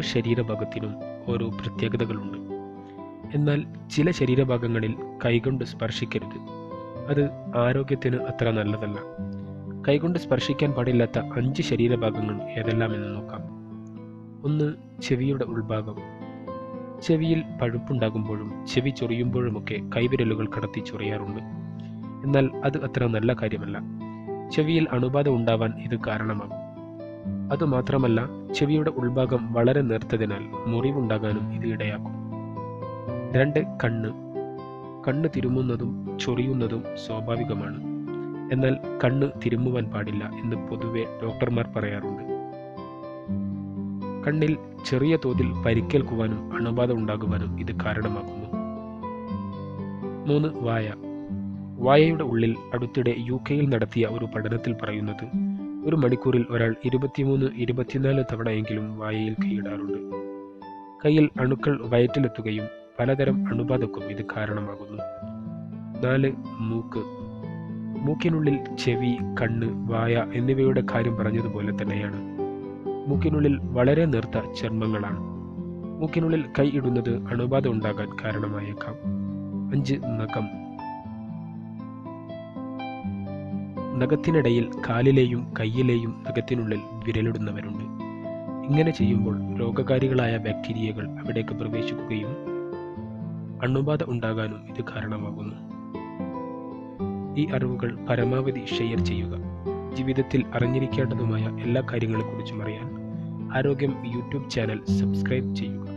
ശരീരഭാഗത്തിനും ഓരോ പ്രത്യേകതകളുണ്ട്. എന്നാൽ ചില ശരീരഭാഗങ്ങളിൽ കൈകൊണ്ട് സ്പർശിക്കരുത്. അത് ആരോഗ്യത്തിന് അത്ര നല്ലതല്ല. കൈകൊണ്ട് സ്പർശിക്കാൻ പാടില്ലാത്ത അഞ്ച് ശരീരഭാഗങ്ങൾ ഏതെല്ലാമെന്ന് നോക്കാം. ഒന്ന് ചെവിയുടെ ഉൾഭാഗം. ചെവിയിൽ പഴുപ്പുണ്ടാകുമ്പോഴും ചെവി ചൊറിയുമ്പോഴുമൊക്കെ കൈവിരലുകൾ കടത്തി ചൊറിയാറുണ്ട്. എന്നാൽ അത് അത്ര നല്ല കാര്യമല്ല. ചെവിയിൽ അണുബാധ ഉണ്ടാവാൻ ഇത് കാരണമാകും. അതുമാത്രമല്ല ചെവിയുടെ ഉൾഭാഗം വളരെ നേർത്തതിനാൽ മുറിവുണ്ടാകാനും ഇത് ഇടയാക്കും. രണ്ട് കണ്ണ്. കണ്ണ് തിരുമുന്നതും ചൊറിയുന്നതും സ്വാഭാവികമാണ്. എന്നാൽ കണ്ണ് തിരുമുവാൻ പാടില്ല എന്ന് പൊതുവെ ഡോക്ടർമാർ പറയാറുണ്ട്. കണ്ണിൽ ചെറിയ തോതിൽ പരിക്കേൽക്കുവാനും അണുബാധ ഉണ്ടാകുവാനും ഇത് കാരണമാകുന്നു. മൂന്ന് വായ. വായയുടെ ഉള്ളിൽ അടുത്തിടെ യു കെയിൽ നടത്തിയ ഒരു പഠനത്തിൽ പറയുന്നത് ഒരു മണിക്കൂറിൽ ഒരാൾ ഇരുപത്തിമൂന്ന് ഇരുപത്തിനാല് തവണയെങ്കിലും വായയിൽ കൈയിടാറുണ്ട്. കയ്യിൽ അണുക്കൾ വയറ്റിലെത്തുകയും പലതരം അണുബാധക്കും ഇത് കാരണമാകുന്നു. നാല് മൂക്ക്. മൂക്കിനുള്ളിൽ ചെവി കണ്ണ് വായ എന്നിവയുടെ കാര്യം പറഞ്ഞതുപോലെ തന്നെയാണ്. മൂക്കിനുള്ളിൽ വളരെ നേർത്ത ചർമ്മങ്ങളാണ്. മൂക്കിനുള്ളിൽ കൈ ഇടുന്നത് അണുബാധ ഉണ്ടാകാൻ കാരണമായേക്കാം. അഞ്ച് നഖം. നഖത്തിനിടയിൽ കാലിലെയും കയ്യിലെയും നഖത്തിനുള്ളിൽ വിരലിടുന്നവരുണ്ട്. ഇങ്ങനെ ചെയ്യുമ്പോൾ രോഗകാരികളായ ബാക്ടീരിയകൾ അവിടേക്ക് പ്രവേശിക്കുകയും അണുബാധ ഉണ്ടാകാനും ഇത് കാരണമാകുന്നു. ഈ അറിവുകൾ പരമാവധി ഷെയർ ചെയ്യുക. ജീവിതത്തിൽ അറിഞ്ഞിരിക്കേണ്ടതുമായ എല്ലാ കാര്യങ്ങളെക്കുറിച്ചും അറിയാൻ ആരോഗ്യം യൂട്യൂബ് ചാനൽ സബ്സ്ക്രൈബ് ചെയ്യുക.